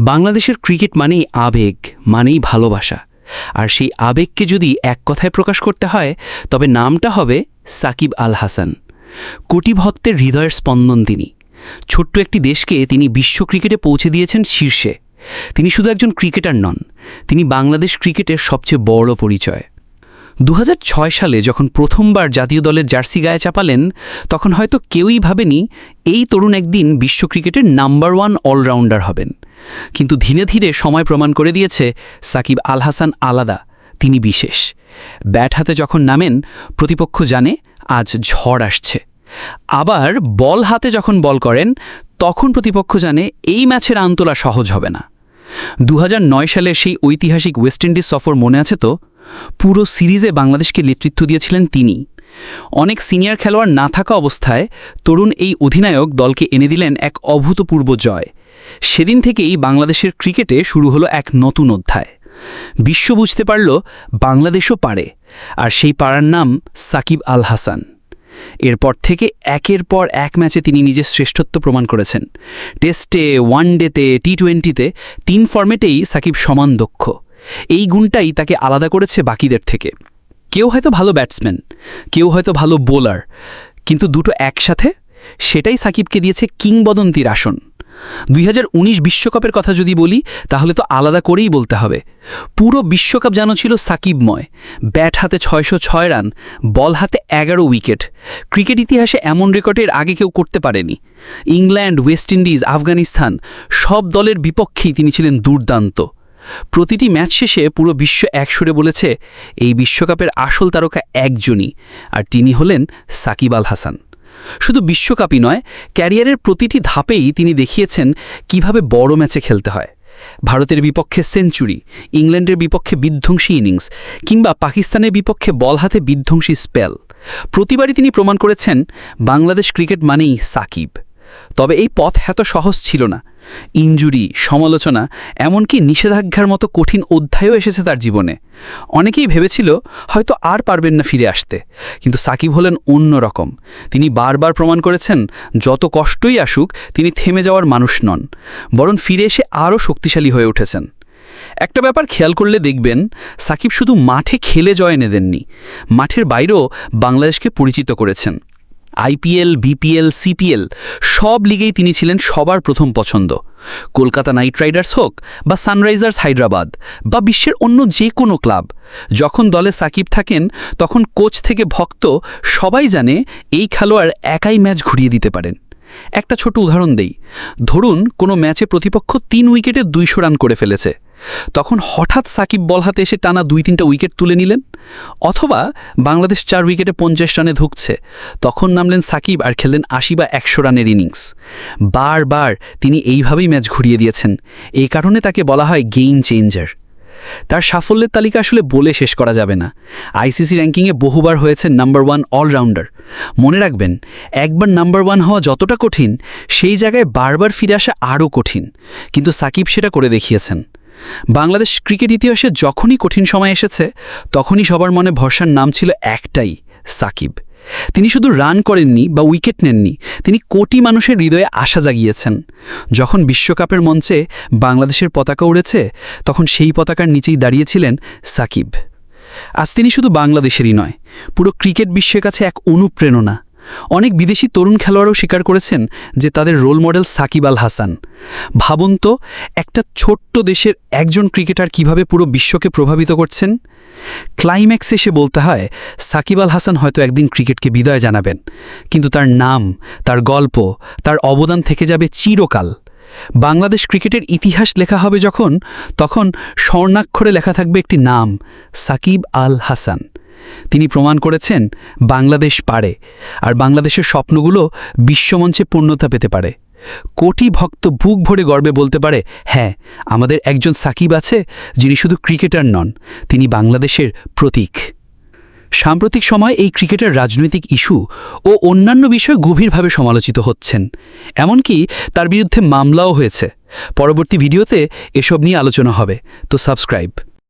বাংলাদেশের ক্রিকেট মানেই আবেগ, মানেই ভালোবাসা। আর সেই আবেগকে যদি এক কথায় প্রকাশ করতে হয়, তবে নামটা হবে সাকিব আল হাসান। কোটি ভক্তের হৃদয়ের স্পন্দন তিনি। ছোট্ট একটি দেশকে তিনি বিশ্ব ক্রিকেটে পৌঁছে দিয়েছেন শীর্ষে। তিনি শুধু একজন ক্রিকেটার নন, তিনি বাংলাদেশ ক্রিকেটের সবচেয়ে বড় পরিচয়। দু হাজার ছয় সালে যখন প্রথমবার জাতীয় দলের জার্সি গায়ে চাপালেন, তখন হয়তো কেউই ভাবেনি এই তরুণ একদিন বিশ্ব ক্রিকেটের নাম্বার ওয়ান অলরাউন্ডার হবেন। কিন্তু ধীরে ধীরে সময় প্রমাণ করে দিয়েছে সাকিব আল হাসান আলাদা, তিনি বিশেষ। ব্যাট হাতে যখন নামেন, প্রতিপক্ষ জানে আজ ঝড় আসছে। আবার বল হাতে যখন বল করেন, তখন প্রতিপক্ষ জানে এই ম্যাচের আন্তলা সহজ হবে না। দু সালের সেই ঐতিহাসিক ওয়েস্ট ইন্ডিজ সফর মনে আছে তো? পুরো সিরিজে বাংলাদেশকে নেতৃত্ব দিয়েছিলেন তিনি। অনেক সিনিয়র খেলোয়াড় না থাকা অবস্থায় তরুণ এই অধিনায়ক দলকে এনে দিলেন এক অভূতপূর্ব জয়। সেদিন থেকেই বাংলাদেশের ক্রিকেটে শুরু হলো এক নতুন অধ্যায়। বিশ্ব বুঝতে পারল বাংলাদেশও পারে, আর সেই পাড়ার নাম সাকিব আল হাসান। এরপর থেকে একের পর এক ম্যাচে তিনি নিজের শ্রেষ্ঠত্ব প্রমাণ করেছেন। টেস্টে, ওয়ানডেতে টি টোয়েন্টিতে তিন ফর্মেটেই সাকিব সমান দক্ষ। এই গুণটাই তাকে আলাদা করেছে বাকিদের থেকে। কেউ হয়তো ভালো ব্যাটসম্যান, কেউ হয়তো ভালো বোলার, কিন্তু দুটো একসাথে সেটাই সাকিবকে দিয়েছে কিংবদন্তির আসন। দুই বিশ্বকাপের কথা যদি বলি, তাহলে তো আলাদা করেই বলতে হবে। পুরো বিশ্বকাপ যেন ছিল সাকিবময়। ব্যাট হাতে ছয়শো ছয় রান, বল হাতে এগারো উইকেট। ক্রিকেট ইতিহাসে এমন রেকর্ডের আগে কেউ করতে পারেনি। ইংল্যান্ড, ওয়েস্ট ইন্ডিজ, আফগানিস্তান, সব দলের বিপক্ষেই তিনি ছিলেন দুর্দান্ত। প্রতিটি ম্যাচ শেষে পুরো বিশ্ব একসুরে বলেছে, এই বিশ্বকাপের আসল তারকা একজনই। আর তিনি হলেন সাকিব আল হাসান। শুধু বিশ্বকাপই নয়, ক্যারিয়ারের প্রতিটি ধাপেই তিনি দেখিয়েছেন কীভাবে বড় ম্যাচে খেলতে হয়। ভারতের বিপক্ষে সেঞ্চুরি, ইংল্যান্ডের বিপক্ষে বিধ্বংসী ইনিংস, কিংবা পাকিস্তানের বিপক্ষে বল হাতে বিধ্বংসী স্পেল। প্রতিবারই তিনি প্রমাণ করেছেন, বাংলাদেশ ক্রিকেট মানেই সাকিব। তবে এই পথ এত সহজ ছিল না ইঞ্জুরি সমালোচনা, এমনকি নিষেধাজ্ঞার মতো কঠিন অধ্যায়ও এসেছে তার জীবনে। অনেকেই ভেবেছিল হয়তো আর পারবেন না ফিরে আসতে, কিন্তু সাকিব হলেন অন্য রকম। তিনি বারবার প্রমাণ করেছেন, যত কষ্টই আসুক, তিনি থেমে যাওয়ার মানুষ নন, বরং ফিরে এসে আরও শক্তিশালী হয়ে উঠেছেন। একটা ব্যাপার খেয়াল করলে দেখবেন, সাকিব শুধু মাঠে খেলে জয় এনে দেননি মাঠের বাইরেও বাংলাদেশকে পরিচিত করেছেন। আইপিএল বিপিএল সিপিএল সব লিগেই তিনি ছিলেন সবার প্রথম পছন্দ। কলকাতা নাইট রাইডার্স হোক বা সানরাইজার্স হায়দ্রাবাদ বা বিশ্বের অন্য যে কোনো ক্লাব, যখন দলে সাকিব থাকেন, তখন কোচ থেকে ভক্ত সবাই জানে এই খেলোয়াড় একাই ম্যাচ ঘুরিয়ে দিতে পারেন। একটা ছোট উদাহরণ দেই, ধরুন কোনো ম্যাচে প্রতিপক্ষ তিন উইকেটে দুইশো রান করে ফেলেছে। তখন হঠাৎ সাকিব বল হাতে এসে টানা দুই তিনটা উইকেট তুলে নিলেন। অথবা বাংলাদেশ চার উইকেটে পঞ্চাশ রানে ধুকছে। তখন নামলেন সাকিব আর খেললেন আশি বা একশো রানের ইনিংস। বারবার তিনি এইভাবেই ম্যাচ ঘুরিয়ে দিয়েছেন। এই কারণে তাকে বলা হয় গেইম চেঞ্জার। তার সাফল্যের তালিকা আসলে বলে শেষ করা যাবে না। আইসিসি র্যাঙ্কিংয়ে বহুবার হয়েছে নাম্বার ওয়ান অলরাউন্ডার। মনে রাখবেন, একবার নাম্বার ওয়ান হওয়া যতটা কঠিন, সেই জায়গায় বারবার ফিরে আসা আরও কঠিন। কিন্তু সাকিব সেটা করে দেখিয়েছেন। বাংলাদেশ ক্রিকেট ইতিহাসে যখনই কঠিন সময় এসেছে, তখনই সবার মনে ভরসার নাম ছিল একটাই, সাকিব। তিনি শুধু রান করেননি বা উইকেট নেননি, তিনি কোটি মানুষের হৃদয়ে আশা জাগিয়েছেন। যখন বিশ্বকাপের মঞ্চে বাংলাদেশের পতাকা উড়েছে, তখন সেই পতাকার নিচেই দাঁড়িয়েছিলেন সাকিব। আজ তিনি শুধু বাংলাদেশেরই নয়, পুরো ক্রিকেট বিশ্বের কাছে এক অনুপ্রেরণা। অনেক বিদেশি তরুণ খেলোয়াড়ও স্বীকার করেছেন যে তাদের রোল মডেল সাকিব আল হাসান। ভাবুন তো, একটা ছোট্ট দেশের একজন ক্রিকেটার কীভাবে পুরো বিশ্বকে প্রভাবিত করছেন? ক্লাইম্যাক্সে এসে বলতে হয়, সাকিব আল হাসান হয়তো একদিন ক্রিকেটকে বিদায় জানাবেন, কিন্তু তার নাম, তার গল্প, তার অবদান থেকে যাবে চিরকাল। বাংলাদেশ ক্রিকেটের ইতিহাস লেখা হবে যখন, তখন স্বর্ণাক্ষরে লেখা থাকবে একটি নাম, সাকিব আল হাসান। তিনি প্রমাণ করেছেন বাংলাদেশ পারে আর বাংলাদেশের স্বপ্নগুলো বিশ্বমঞ্চে পূর্ণতা পেতে পারে। কোটি ভক্ত বুক ভরে গর্বে বলতে পারে হ্যাঁ আমাদের একজন সাকিব আছে যিনি শুধু ক্রিকেটার নন, তিনি বাংলাদেশের প্রতীক। সাম্প্রতিক সময় এই ক্রিকেটের রাজনৈতিক ইস্যু ও অন্যান্য বিষয় গভীরভাবে সমালোচিত হচ্ছেন। এমনকি তার বিরুদ্ধে মামলাও হয়েছে। পরবর্তী ভিডিওতে এসব নিয়ে আলোচনা হবে, তো সাবস্ক্রাইব।